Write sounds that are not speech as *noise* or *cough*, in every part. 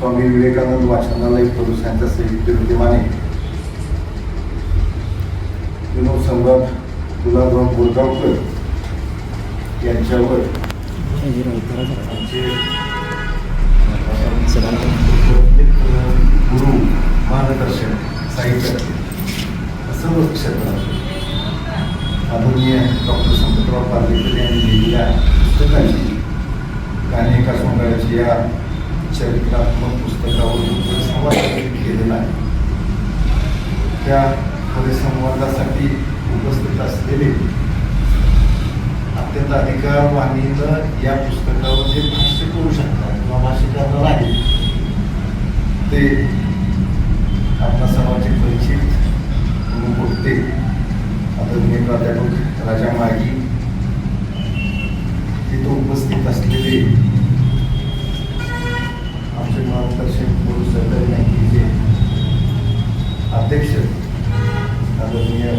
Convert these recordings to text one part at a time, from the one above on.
स्वामी विवेकानंद वाचनालय प्रदूष यांच्या संयुक्त विद्यमाने विनोद सम्राट गुलाबराव बोरगावकर यांच्यावर गुरु मार्गदर्शन साहित्य सर्व क्षेत्रात आदरणीय डॉक्टर संपतराव पार्लेकर यांनी लिहिलेल्या पुस्तकांची गाणे एका सोंगाची या चरित्रात्मक पुस्तकावर परिसंवाद केलेला आहे. त्या परिसंवादासाठी उपस्थित असलेले अत्यंत अधिकारवाणीनं या पुस्तकावर जे भाष्य करू शकतात किंवा भाष्य करणार आहेत ते आपल्या समाजाचे परिचित म्हणून बोलते आदरणीय प्राध्यापक राजा मागी तिथं उपस्थित असलेले मार्गदर्शक गुरु सरकारी बँकेचे अध्यक्ष आदरणीय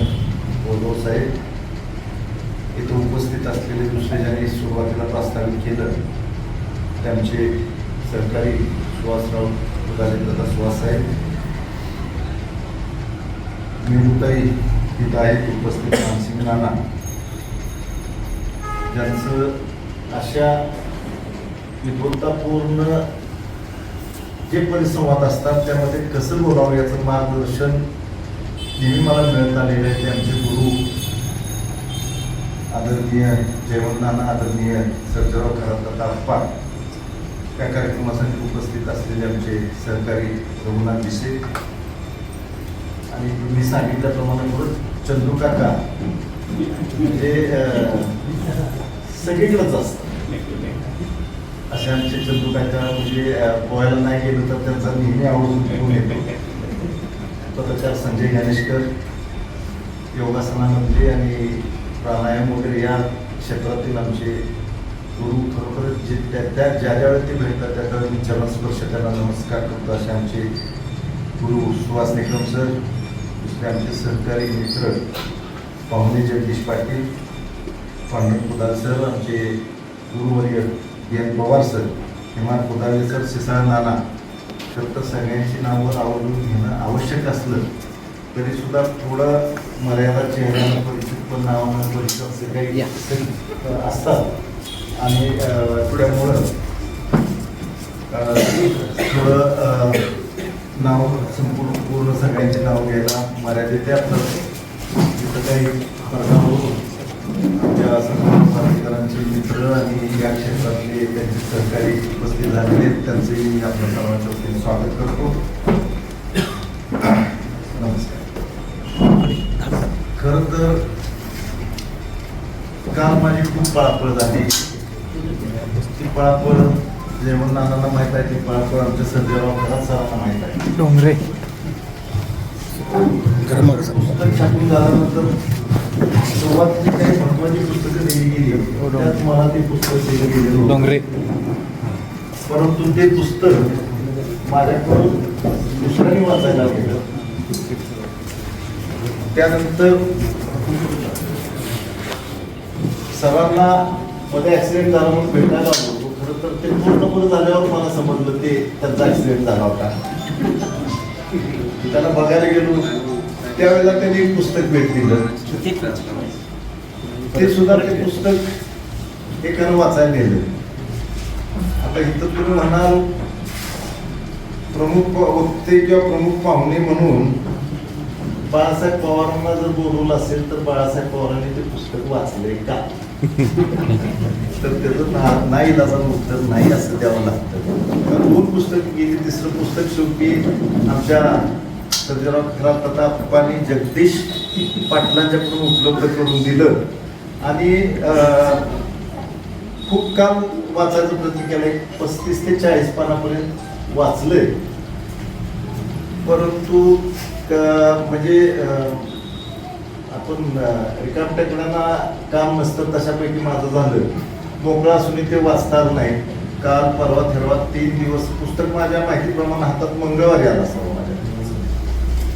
वैभव साहेब इथं उपस्थित असलेले दुसरे ज्यांनी सुरुवातीला प्रस्तावित केलं त्यांचे सरकारी सुहासराव राजेंद्रदा सुहास साहेब मेहुताई तिथं आहेत उपस्थित मानसिंग नाना ज्यांचं अशा विद्वत्तापूर्ण जे परिसंवाद असतात त्यामध्ये कसं बोलावं याचं मार्गदर्शन नेहमी मला मिळत आलेलं आहे. ते आमचे गुरु आदरणीय जयवंतांना आदरणीय सर्जराव खरात अप्पा त्या कार्यक्रमासाठी उपस्थित असलेले आमचे सहकारी रघुनाथ विषय आणि मी सांगितल्याप्रमाणे परत चंद्रू काका. म्हणजे सगळीकडंच सगळीकडेच असतात. असे आमचे चंदू काका म्हणजे पोहायला नाही गेलो तर त्यांचा नेहमी आवडून घेऊन येतो. पत्रकार संजय ज्ञानेश्वर योगासनामध्ये म्हणजे आणि प्राणायाम वगैरे या क्षेत्रातील आमचे गुरु खरोखर जे त्या त्या ज्या ज्या वेळी ते भेटतात त्या त्यावेळी मी चरणस्पर्श त्यांना नमस्कार करतो. असे आमचे गुरु सुहास निकम सर दुसरे आमचे सहकारी मित्र पाहुणे जगदीश पाटील पांडुर कुदाल सर आमचे गुरुवर्य एन पवार सर हेमान कुदाले सर सिसाळ नाना तर तर सगळ्यांची नावं आवडून घेणं आवश्यक असलं तरी सुद्धा थोडं मर्यादा चेहऱ्यानं परिचित पण नावानं परिचित असे काही असतात. आणि त्यामुळं थोडं नाव संपूर्ण पूर्ण सगळ्यांची नाव घ्यायला मर्यादित आपलं तिथं काही आमच्या संपूर्ण मित्र आणि या क्षेत्रातले त्यांचे सहकारी उपस्थित झालेले आहेत. त्यांचंही मी आपल्या सर्वांच्या वतीने स्वागत करतो. नमस्कार. खरं तर काल माझी खूप पळापळ झाली. ती पळापळ जेवण नानांना माहीत आहे ती पळापळ आमच्या सध्याराव घरात सरांना माहीत आहे. डोंगरे. पुस्तक छापून झाल्यानंतर सुरुवात जी काही महत्वाची पुस्तकं दिली गेली त्यात मला ते पुस्तक दिलं गेलेलं होतं. डोंगरे. परंतु ते पुस्तक माझ्याकडून दुसऱ्याने वाचायला गेलं त्यानंतर सरांना मध्ये ऍक्सिडेंट झाला म्हणून भेटायला आलो होतो खरं तर ते पूर्णपणे झाल्यावर मला समजलं ते त्यांचा ऍक्सिडेंट झाला होता. त्याला बघायला गेलो त्यावेळेला त्यांनी एक पुस्तक भेट दिलं ते सुद्धा ते पुस्तक एकानं वाचायला नेलं. आता इथं तुम्ही म्हणाल प्रमुख वक्ते किंवा प्रमुख पाहुणे म्हणून बाळासाहेब पवारांना जर बोलवलं असेल तर बाळासाहेब पवारांनी ते पुस्तक वाचलंय का? *laughs* तर त्याचं ना नाही दादा उत्तर नाही असं द्यावं लागतं. कारण दोन पुस्तक गेली तिसरं पुस्तक शेवटी आमच्या सर्जराव खराब प्रतापांनी जगदीश पाटलांच्याकडून उपलब्ध करून दिलं. आणि खूप काम वाचायचं प्रयत्न केला. एक पस्तीस ते चाळीस पानापर्यंत वाचलंय. परंतु म्हणजे आपण अं, रिकाम टेकड्यांना काम नसतं तशापैकी माझं झालं. मोकळा असूनही ते वाचता आलं नाही काल परवा ठरवा तीन दिवस पुस्तक माझ्या माहितीप्रमाणे हातात मंगळवारी आला असावं.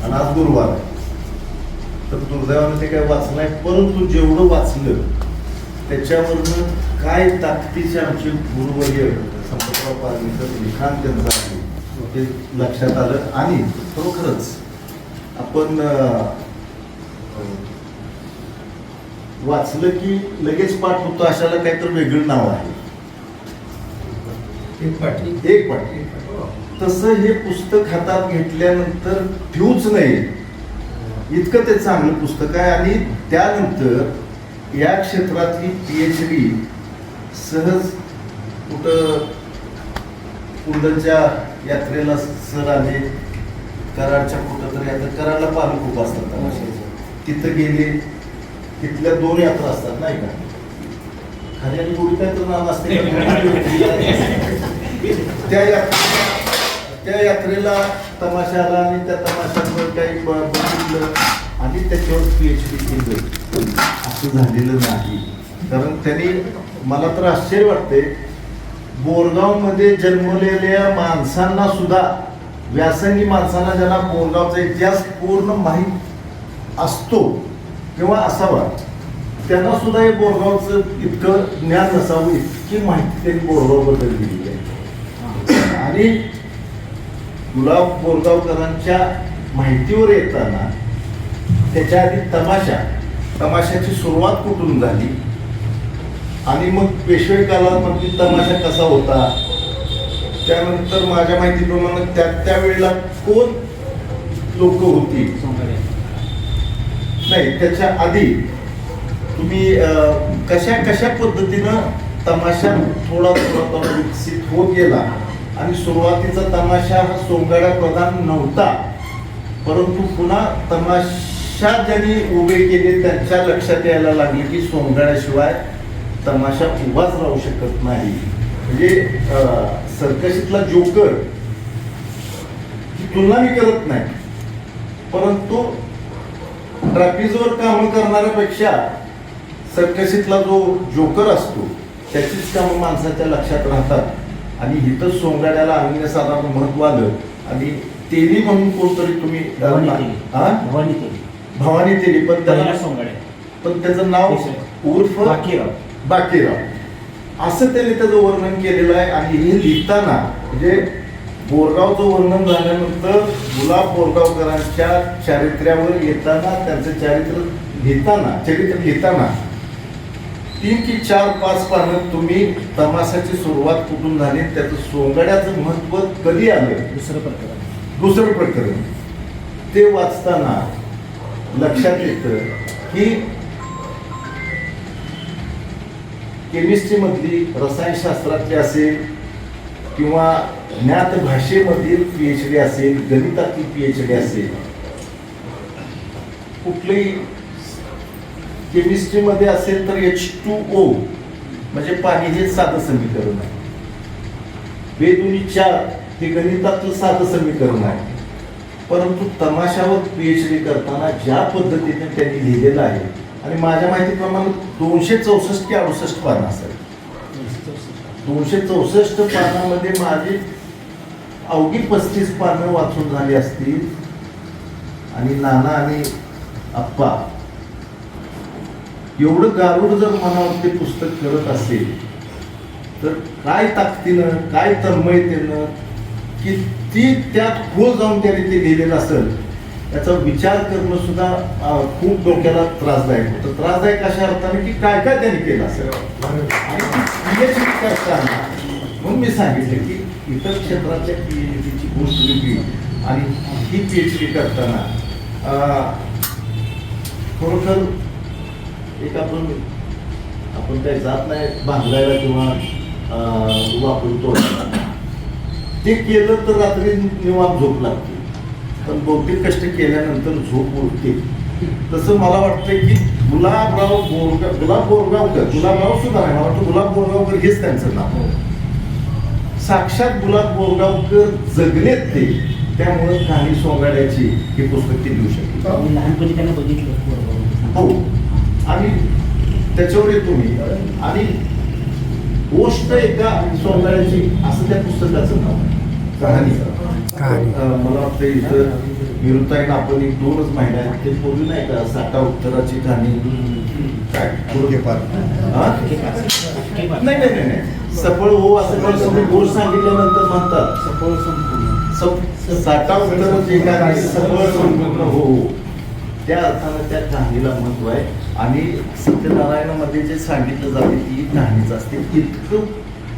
आणि आज गुरुवार आहे. तर दुर्दैवानं ते काही वाचलं नाही परंतु जेवढं वाचलं त्याच्यावरनं काय ताकदीचे आमचे गुरुवर्य संपतराव पारनेकर लिखाण त्यांचं आहे ते लक्षात आलं. आणि खरोखरच आपण वाचलं की लगेच पाठ होतं अशाला काहीतरी वेगळं नाव आहे. एक पाठी. एक पाठ. तसं हे पुस्तक हातात घेतल्यानंतर ठेवूच नाही. इतकं ते चांगलं पुस्तक आहे आणि त्यानंतर या क्षेत्रातली पी एच डी सहज कुठं कुंडलच्या यात्रेला सर आले कराडच्या कुठं तरी आता कराडला पालक खूप असतात. तिथं गेले तिथल्या दोन यात्रा असतात नाही का? खाली आणि गोडी काय तर नाव असते *laughs* त्या यात्रेला त्या यात्रेला तमाशाला आणि त्या तमाशांवर काही बघितलं आणि त्याच्यावर पी एच डी केलं. असं झालेलं नाही. कारण त्यांनी मला तर आश्चर्य वाटते बोरगावमध्ये जन्मलेल्या माणसांना सुद्धा व्यासंगी माणसांना ज्यांना बोरगावचा इतिहास पूर्ण माहीत असतो किंवा असावा त्यांना सुद्धा हे बोरगावचं इतकं ज्ञान नसावं इतकी माहिती त्यांनी बोरगावबद्दल दिली आहे. आणि गुलाब बोरगावकरांच्या माहितीवर येताना त्याच्या आधी तमाशा तमाशाची सुरुवात कुठून झाली? आणि मग पेशवे कालामध्ये तमाशा कसा होता? त्यानंतर माझ्या माहितीप्रमाणे त्या त्यावेळेला कोण लोक होती? नाही त्याच्या आधी तुम्ही कशा कशा पद्धतीनं तमाशा थोडा थोडा थोडा विकसित होत गेला? आणि सुरुवातीचा तमाशा हा सोंगाड्या प्रधान नव्हता. परंतु पुन्हा तमाशा ज्यांनी उभे केले त्यांच्या लक्षात यायला लागले की सोंगाड्याशिवाय तमाशा उभाच राहू शकत नाही. म्हणजे सर्कशीतला जोकर तुलना मी करत नाही. परंतु ट्रॅपीजवर काम करणाऱ्यापेक्षा सर्कशीतला जो जोकर असतो त्याचीच कामं माणसाच्या लक्षात राहतात. आणि इथं सोंगाड्याला अनन्यसाधारण महत्त्व आलं आणि तेली म्हणून कोणतरी तुम्ही भवानी तेली. हा? भवानी तेली. भवानी तेली पण पहिला त्याला सोंगाड्या. पण त्याचं नाव उर्फ बाकीराव. बाकीराव असं त्यांनी त्याचं वर्णन केलेलं आहे आणि हे लिहिताना म्हणजे बोरगावचं वर्णन झाल्यानंतर गुलाब बोरगावकरांच्या चारित्र्यावर येताना त्यांचं चारित्र्य लिहिताना चरित्र लिहिताना तीन की चार पाच पानं तुम्ही तमाशाची सुरुवात कुठून झाली? त्याचं सोंगाड्याचं महत्त्व कधी आलं? दुसरं प्रकरण. दुसरं प्रकरण. ते वाचताना लक्षात येतं की केमिस्ट्री मधली रसायनशास्त्रातली असेल किंवा ज्ञात भाषेमधील पी एच डी असेल गणितातली पी एच डी असेल कुठलीही केमिस्ट्रीमध्ये असेल तर एच टू ओ म्हणजे पाणी हे साधं समीकरण आहे. बेदुनी चार हे गणितातलं साधं समीकरण आहे. परंतु तमाशावर पी एच डी करताना ज्या पद्धतीने त्यांनी लिहिलेलं आहे आणि माझ्या माहितीप्रमाणे दोनशे चौसष्ट की अडुसष्ट पानं असेल. दोनशे चौसष्ट पानामध्ये माझी अवघी पस्तीस पानं वाचून झाली असतील. आणि नाना आणि अप्पा एवढं गारूड जर मनावर ते पुस्तक करत असेल तर काय ताकदीनं काय तन्मयतेनं ती त्यात खोल जाऊन त्याने ते लिहिलेलं असेल त्याचा विचार करणं सुद्धा खूप डोक्याला त्रासदायक होतं. त्रासदायक अशा अर्थाने की काय काय त्यांनी केलं असेल? आणि ती करताना म्हणून मी सांगितलं की इतर क्षेत्रातल्या पी एच डीची गोष्ट वेगळी. आणि ही पी एच डी करताना खरोखर एक आपण आपण काही जात नाही भांगलायला किंवा वापरतो ते केलं तर रात्री निवांत झोप लागते. पण बहुतेक कष्ट केल्यानंतर झोप उरते. तसं मला वाटतं की गुलाबराव बोरगाव गुलाब बोरगावकर गुलाबराव सुद्धा आहे मला वाटतं गुलाब बोरगावकर हेच त्यांचं नाव साक्षात गुलाब बोरगावकर जगलेत ते त्यामुळे कहाणी सोंगाड्याची हे पुस्तक ते लिहू शकले मी लहानपणी त्यांना बघितलं. हो. आणि त्याच्यावर येतो मी. आणि गोष्ट एका सोंगाड्याची असं त्या पुस्तकाचं नाव आहे. कहाणी. मला वाटतं इथं विरुद्धाईन आपण एक दोनच महिने आहेत. ते पूर्वी नाही का? साठा उत्तराची कहाणी. काय. हा? नाही नाही सफळ हो असं मला तुम्ही गोष्ट सांगितल्यानंतर म्हणतात. सफळ संपूर्ण. साठा उत्तर जे काय आहे, सफळ संपूर्ण हो. त्या अर्थानं त्या कहाणीला महत्त्व आहे. आणि सत्यनारायणामध्ये जे सांगितलं जाते ती कहाणीच असते इतकं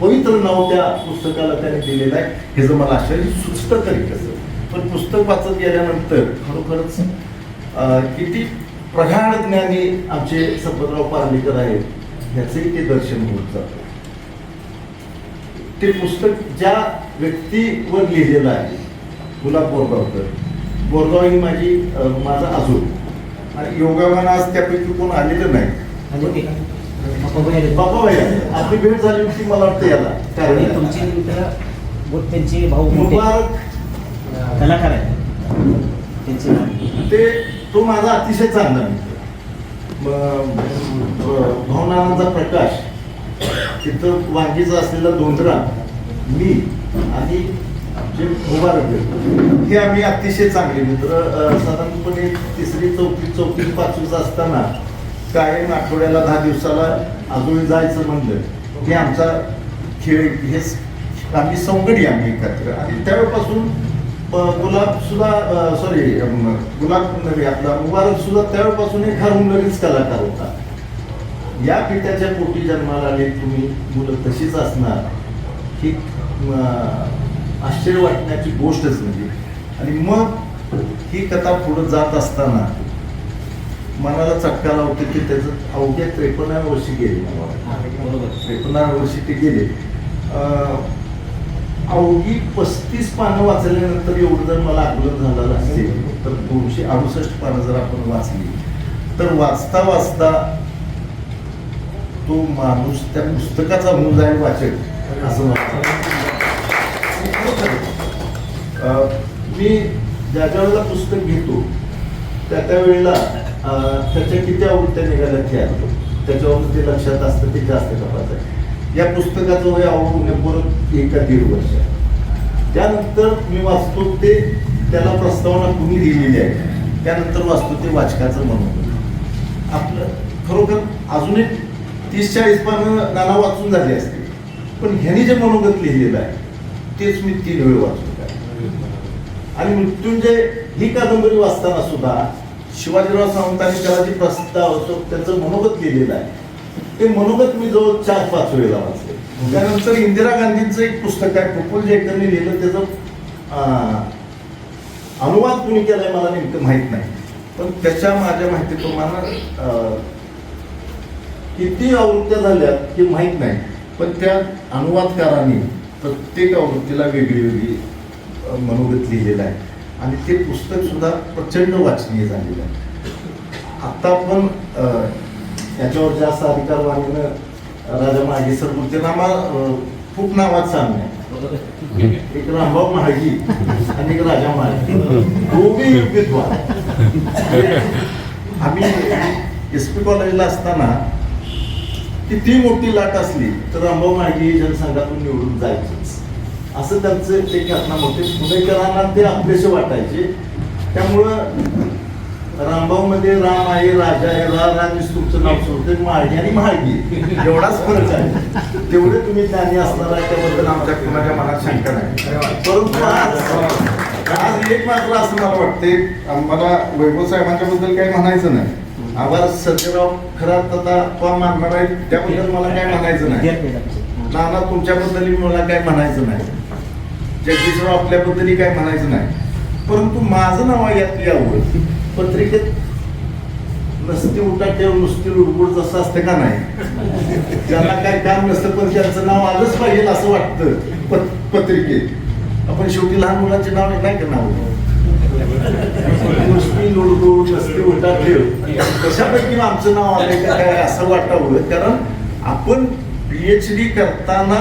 पवित्र नाव त्या पुस्तकाला त्याने दिलेलं आहे. हे जर मला आश्चर्य सुचतं तरी कसं पण पुस्तक वाचत गेल्यानंतर खरोखरच अं, किती प्रगाढ ज्ञानी आमचे संपतराव पार्लेकर आहेत ह्याचंही ते दर्शन होत जातं. ते पुस्तक ज्या व्यक्तीवर लिहिलेलं आहे गुलाब बोरगावकर बोरगाव ही माझी माझा अजून. आणि योगावान आज त्यापैकी कोण आलेलं नाही. बाबा भैया आपली भेट झाली होती मला वाटतं याला. आणि. तुमचे मित्र त्यांचे भाऊ मोठे कलाकार आहेत. त्यांचे ते तो माझा अतिशय चांगला मित्र. भावनांचा प्रकाश. तिथं वांगीचा असलेला दोंदरा मी आणि जे मुबारक हे आम्ही अतिशय चांगले मित्र. साधारणपणे तिसरी चौथी चौथी पाचवीच असताना कायम आठवड्याला दहा दिवसाला अजून जायचं म्हणलं. हे आमचा खेळ हे आम्ही संगडी आम्ही एकत्र. आणि त्यावेळेपासून गुलाब सुद्धा सॉरी गुलाब नवी आपला मुबारक सुद्धा त्यावेळेपासून एक हरहुन्नरीच कलाकार होता. या पित्याच्या पोटी जन्माला आले तुम्ही. मुलं तशीच असणार. ही आश्चर्य वाटण्याची गोष्टच म्हणजे आणि मग ही कथा पुढे जात असताना मनाला चटका लावते की त्याचं अवघ्या त्रेपन्नाव्या वर्षी गेले मला त्रेपन्नाव्या वर्षी ते गेले. अवघी पस्तीस पानं वाचल्यानंतर एवढं जर मला आकलन झालं असेल तर दोनशे अडुसष्ट पानं जर आपण वाचली तर वाचता वाचता तो माणूस त्या पुस्तकाचा मूळ जाईल वाचक असं वाटतं. मी ज्या ज्या वेळेला पुस्तक घेतो त्या त्या वेळेला त्याच्या किती आवृत्त्या निघाल्या त्या? त्याच्यावर ते लक्षात असतं ते जास्त तपास आहे या पुस्तकाचं वय आवडून परत एका दीड वर्ष. आहे. त्यानंतर मी वाचतो ते त्याला प्रस्तावना कुणी दिलेली आहे? त्यानंतर वाचतो ते वाचकाचं म्हणून. आपलं खरोखर अजून एक तीस चाळीस पानं नाना वाचून झाली असते पण ह्यांनी जे मनोगत लिहिलेलं आहे तेच मी तीन वेळ वाचतो आणि मृत्युंजय ही कादंबरी वाचताना सुद्धा शिवाजीराव सावंतांनी त्याला जे प्रस्ताव तो त्याचं मनोगत लिहिलेलं आहे ते मनोगत मी जवळ चार पाच वेळेला वाचले. त्यानंतर इंदिरा गांधींचं एक पुस्तक आहे प्रफुल जयकरनी लिहिलं त्याचं अनुवाद कुणी केलाय मला नेमकं माहीत नाही. पण त्याच्या माझ्या माहितीप्रमाणे किती आवृत्त्या झाल्यात हे माहीत नाही. पण त्या अनुवादकारांनी प्रत्येक आवृत्तीला वेगळी वेगळी मनोगत लिहिलेलं आहे. आणि ते पुस्तक सुद्धा प्रचंड वाचनीय झालेलं आहे. आता आपण याच्यावर जास्त अधिकारवाणीनं राजा मागे सर बोलते नामा खूप नावात सांगणे एक रामभाऊ महागी आणि एक राजा महागी. दोघे विद्वान आम्ही एस पी कॉलेजला असताना किती मोठी लाट असली तर रामभाऊ महागी जनसंघातून निवडून जायचंच. असं त्यांचं ते घटना होते. पुणेकरांना ते आपलेसे वाटायचे. त्यामुळं रामभाऊ मध्ये राम आहे राजा आहे रा रामीस तुमचं नाव सोडते माळगी आणि महागी एवढाच फरक आहे. तेवढे तुम्ही ज्ञानी असणार आहे त्याबद्दल आमच्या कुणाच्या मनात शंका नाही. परंतु आज आज एक मात्र असं मला वाटते मला वैभव साहेबांच्या बद्दल काही म्हणायचं नाही. आभार सत्यराव खरा तथा कोण मानणार आहे त्याबद्दल मला काय म्हणायचं नाही. नाना तुमच्याबद्दलही मला काय म्हणायचं नाही जगदीशराव आपल्याबद्दलही काय म्हणायचं नाही परंतु माझं नाव आहे यातली आवड पत्रिकेत नसती उठा ठेव नुसती लुडबुड जसं असतं का नाही ज्यांना काय काम नसतं पण त्यांचं नाव आलंच पाहिजे असं वाटतं पत पत्रिकेत आपण शेवटी लहान मुलांचे नाव नाही का नाव नुसती लुडबुड नसती उलटा ठेव. कशापैकी आमचं नाव आलंय का काय असं वाटावं? कारण आपण पीएच डी करताना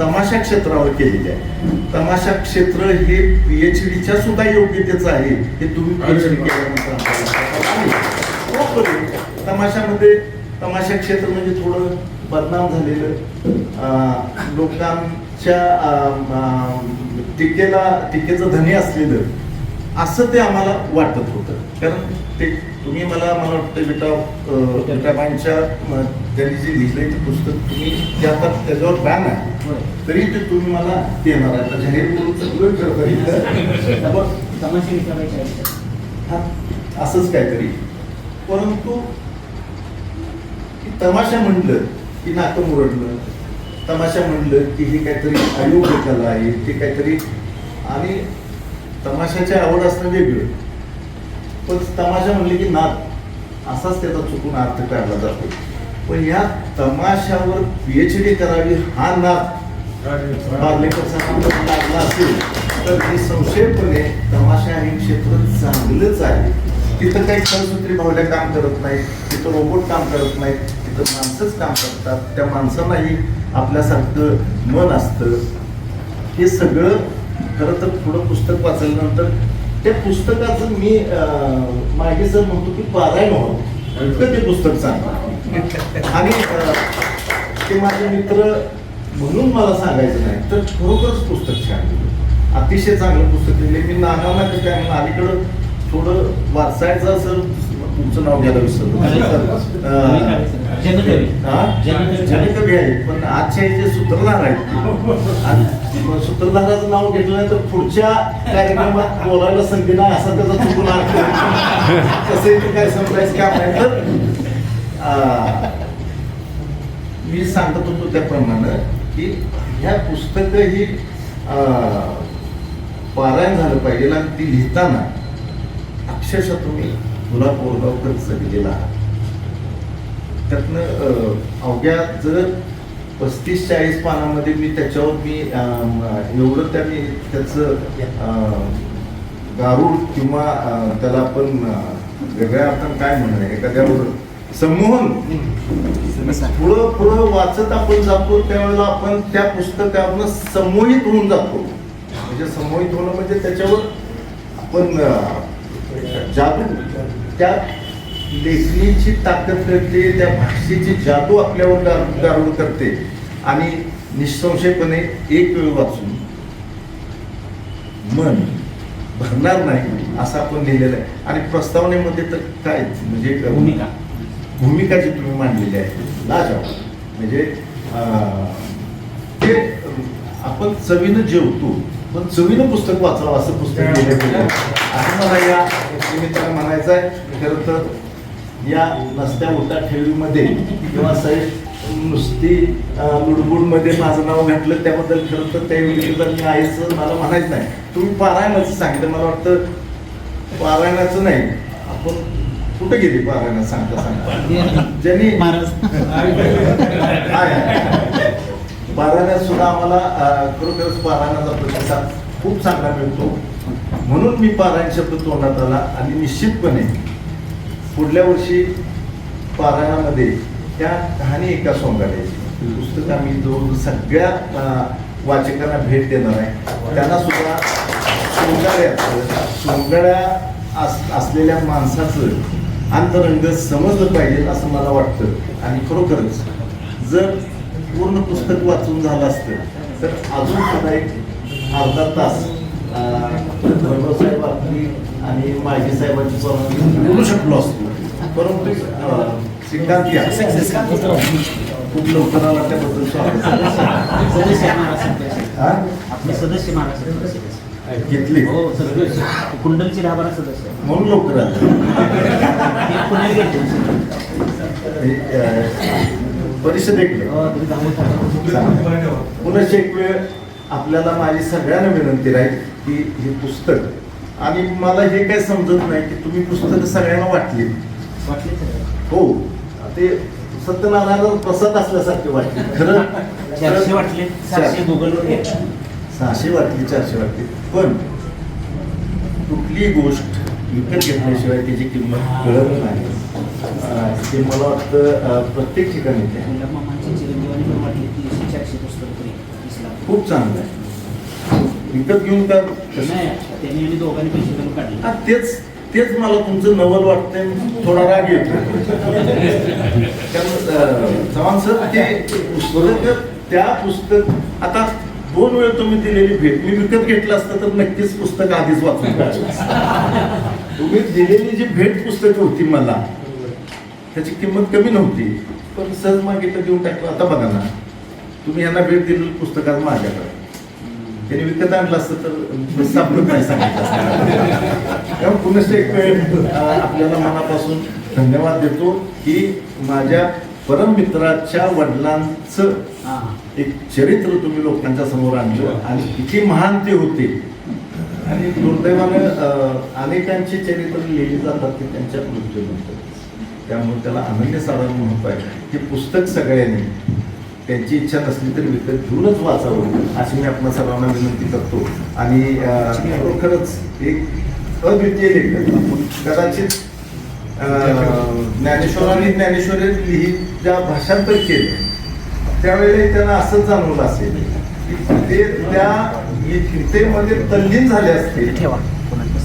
तमाशा क्षेत्रावर केलेली आहे. तमाशा क्षेत्र हे पीएच डीच्या सुद्धा योग्यतेचं आहे. हे तुम्ही केल्यानंतर आलं. तमाशामध्ये तमाशा क्षेत्र म्हणजे थोडं बदनाम झालेलं. लोकांच्या टीकेला टीकेचं धनी असलेलं. असं ते आम्हाला वाटत होतं कारण ते तुम्ही मला मला वाटतं विटा अं, विटाबाईंच्या त्यांनी जे लिहिलंय ते पुस्तक तुम्ही ते आता त्याच्यावर बॅन आहे. तरी ते तुम्ही मला देणार आहे जाहीर करून. हा, असंच काहीतरी परंतु तमाशा म्हणलं की नातं मुरडलं तमाशा म्हणलं की हे काहीतरी अयोग्य कला आहे ते काहीतरी आणि तमाशाची आवड असणं वेगळं. पण तमाशा म्हणले की नाद. असाच त्याचा चुकून अर्थ काढला जातो. पण या तमाशावर पीएच डी करावी हा नाद पार्लेकर साहेबांना लागला असेल तर हे संशयपणे तमाशा हे क्षेत्र चांगलंच आहे. तिथं काही सरसूत्री भावल्या काम करत नाही तिथं रोबोट काम करत नाही तिथं माणसंच काम करतात. त्या माणसांनाही आपल्यासारखं मन असतं. हे सगळं खरं तर पुढं पुस्तक वाचल्यानंतर त्या पुस्तकाचं मी मागे सर म्हणतो की पारायण व्हावं इतकं ते पुस्तक चांगलं आणि ते माझे मित्र म्हणून मला सांगायचं नाही तर खरोखरच पुस्तक छान लिहिलं अतिशय चांगलं पुस्तक लिहिले मी ते काय म्हणून अलीकडं थोडं वाचायचं असं तुमचं नाव घ्यायला विसरलो जनकवी. हा? आहे पण आजच्या हे जे सूत्रधार आहेत मग सूत्रधाराचं नाव घेतलं नाही तर पुढच्या कार्यक्रमात बोलायला संधी नाही असा त्याचा चुकून अर्थ *laughs* तसं काय समजायचं काम आहे तर मी सांगत होतो त्याप्रमाणे की ह्या पुस्तक ही पारायण झालं पाहिजे आणि ती लिहिताना अक्षरशः तुम्ही तुला बोरगावकर लिहिलेला आहात. त्यातनं अवघ्या जर पस्तीस चाळीस पानामध्ये मी त्याच्यावर मी अं, एवढं त्यांनी त्याचं गारूड गारुड किंवा त्याला आपण वेगळ्या अर्थानं काय म्हणणार एखाद्यावर संमोहन. पुढं पुढं वाचत आपण जातो त्यावेळेला आपण त्या पुस्तकावर संमोहित होऊन जातो. म्हणजे समोहित होणं म्हणजे त्याच्यावर आपण अं, जादू. त्या लेखणीची ताकद करते त्या भाषेची जादू आपल्यावर गार- गारुड करते. आणि निसंशयपणे एक वेळ वाचून मन भरणार नाही असं आपण लिहिलेलं आहे. आणि प्रस्तावनेमध्ये तर काय म्हणजे भूमिका. भूमिका जी तुम्ही मांडलेली आहे. लाजाव म्हणजे ते आपण चवीनं जेवतो पण चवीनं पुस्तक वाचावं असं पुस्तक लिहिलं गेलं असं मला या निमित्तानं म्हणायचं आहे खरं तर या नसत्या उठा ठेवीमध्ये किंवा साहेब नुसती लुडबुडमध्ये माझं नाव घातलं त्याबद्दल खरं तर त्या वेळी मी आहेच मला म्हणायचं नाही. तुम्ही पारायणाचं सांगितलं मला वाटतं पारायणाचं नाही. आपण कुठे गेली पारायणात सांगता सांगता? ज्यांनी. पारायणात सुद्धा आम्हाला खरोखरच पारायणाचा प्रतिसाद खूप चांगला मिळतो. म्हणून मी पारायण शब्द तोंडात आला आणि निश्चितपणे पुढल्या वर्षी पारायणामध्ये त्या कहाणी एका सोंगाड्याची पुस्तक आम्ही जवळ सगळ्या वाचकांना भेट देणार आहे. त्यांना सुद्धा सोंगाड्याचं सोंगाड्या अस असलेल्या माणसाचं अंतरंग समजलं पाहिजे असं मला वाटतं. आणि खरोखरच जर पूर्ण पुस्तक वाचून झालं असतं तर अजून सुद्धा एक अर्धा तास साहेब आपली आणि माजी साहेबांची बोलू शकलो असतो. श्रीकांत या. खूप लवकर आला त्याबद्दल स्वागत. सदस्य. घेतली. हो सदस्य. कुंडलची सदस्य. म्हणून लवकर पुण्याला गेले हे. पुन्हा एक. वेळ आपल्याला माझी सगळ्यांना विनंती राहील की हे पुस्तक. आणि मला हे काय समजत नाही की तुम्ही पुस्तकं सगळ्यांना वाटली. हो. ते सत्यनारायणाला प्रसाद असल्यासारखे वाटले. खरं? चारशे वाटले. सातशे गुगलवर सहाशे वाटली चारशे वाटली. पण कुठलीही गोष्ट विकत घेतल्याशिवाय त्याची किंमत कळत नाही. ते मला वाटतं प्रत्येक ठिकाणी. खूप चांगलं आहे. विकत घेऊन का? त्यांनी दोघांनी पैसे काढले. तेच. तेच मला तुमचं नवल वाटतंय थोडा राग येतो चव्हाण सर ते पुस्तक त्या पुस्तक आता दोन वेळ तुम्ही दिलेली भेट. मी विकत घेतलं असतं तर नक्कीच पुस्तक आधीच वाचून तुम्ही दिलेली जी भेट पुस्तकं होती मला त्याची किंमत कमी नव्हती. पण सहज मागितलं देऊन टाकलं. आता बघा ना तुम्ही यांना भेट दिलेली पुस्तकात माझ्याकडे. त्यांनी विकत आणलं असतं तर सापडत नाही सांगितलं. तेव्हा पुनश्च एक आपल्याला मनापासून धन्यवाद देतो की माझ्या परममित्राच्या वडिलांचं एक चरित्र तुम्ही लोकांच्या समोर आणलं आणि किती महान ते होते. आणि दुर्दैवानं अनेकांची चरित्र लिहिली जातात की त्यांच्या मृत्यूनंतर त्यामुळे त्याला अनन्यसाधारण महत्त्व आहे हे पुस्तक सगळ्यांनी त्यांची इच्छा नसली तरी विकत घेऊनच वाचावं अशी मी आपल्या सर्वांना विनंती करतो. आणि अं, खरंच एक अद्वितीय लेखक कदाचित ज्ञानेश्वरांनी ज्ञानेश्वरी लिहित ज्या भाषांतर केलं त्यावेळेला त्यांना असंच जाणवलं असेल की ते त्या गीतेमध्ये तल्लीन झाले असतील.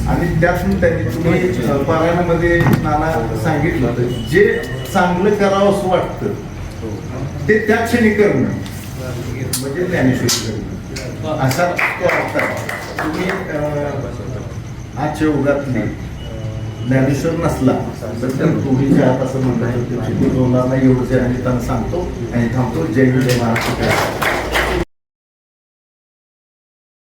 आणि त्यातून त्यांनी तुम्ही पारायणामध्ये नाना सांगितलं जे चांगलं करावं असं वाटतं ते त्या क्षणी करणं म्हणजे ज्ञानेश्वरी करणं असा तो अर्थ तुम्ही आजच्या युगातली ज्ञानेश्वर नसला तर तुम्ही ज्या हात असं म्हणतात होणार नाही एवढं आणि त्यांना सांगतो आणि थांबतो जय जय महाराष्ट्र